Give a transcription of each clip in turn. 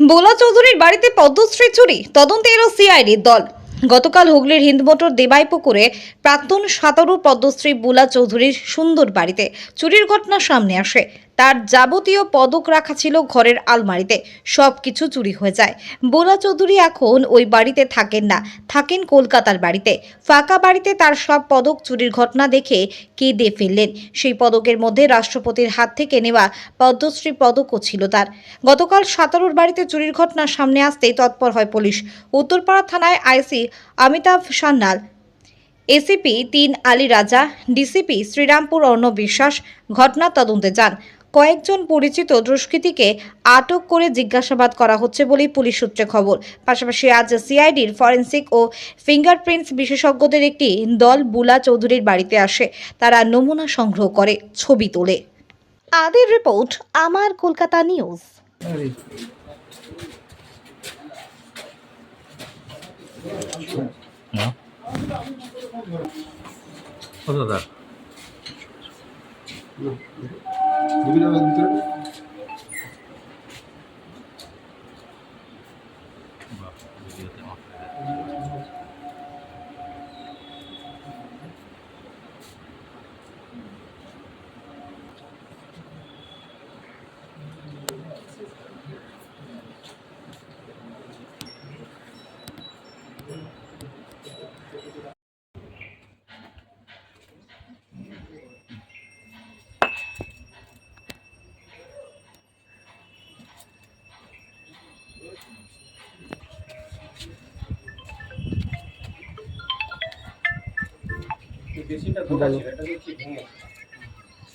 বোলা চৌধুরীর বাড়িতে পদ্মশ্রী চুরি, তদন্তে এলো সিআইডির দল। গতকাল হুগলির হিন্দমোটর দেবাইপুকুরে প্রাক্তন সাঁতারু পদ্মশ্রী বোলা চৌধুরীর সুন্দর বাড়িতে চুরির ঘটনা সামনে আসে। তার যাবতীয় পদক রাখা ছিল ঘরের আলমারিতে। সব কিছু চুরি হয়ে যায়। বোলা চৌধুরী এখন ওই বাড়িতে থাকেন না। থাকেন কলকাতার বাড়িতে। ফাঁকা বাড়িতে তার সব পদক চুরির ঘটনা দেখে কেঁদে ফেললেন। সেই পদকের মধ্যে রাষ্ট্রপতির হাত থেকে নেওয়া পদ্মশ্রী পদকও ছিল তার। গতকাল সাঁতারুর বাড়িতে চুরির ঘটনা সামনে আসতেই তৎপর হয় পুলিশ। উত্তরপাড়া থানায় আইসি অমিতাভ সান্যাল, এসিপি তিন আলী রাজা, ডিসিপি শ্রীরামপুর অর্ণব বিশ্বাস ঘটনা তদন্তে যান। কয়েকজন পরিচিত দুষ্কৃতীকে আটক করে জিজ্ঞাসাবাদ করা হচ্ছে বলেই পুলিশ সূত্রে খবর। পাশাপাশি আজ সিআইডির ফরেন্সিক ও ফিঙ্গারপ্রিন্টস বিশেষজ্ঞদের একটি দল বুলা চৌধুরীর বাড়িতে আসে। তারা নমুনা সংগ্রহ করে, ছবি তোলে। আদির রিপোর্ট, আমার কলকাতা নিউজ। দাদা বলো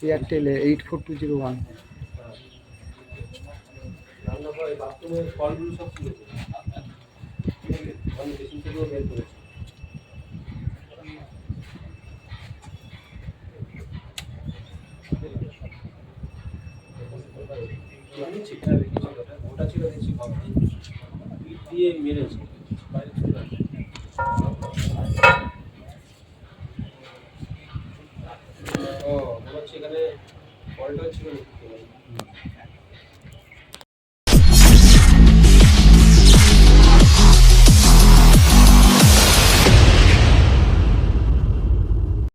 Airtel eight four two zero one ওটা ছিল দেখছি কমপ্লিট দিয়ে মেরেছে বাইরে ফল্ট হচ্ছিল নাকি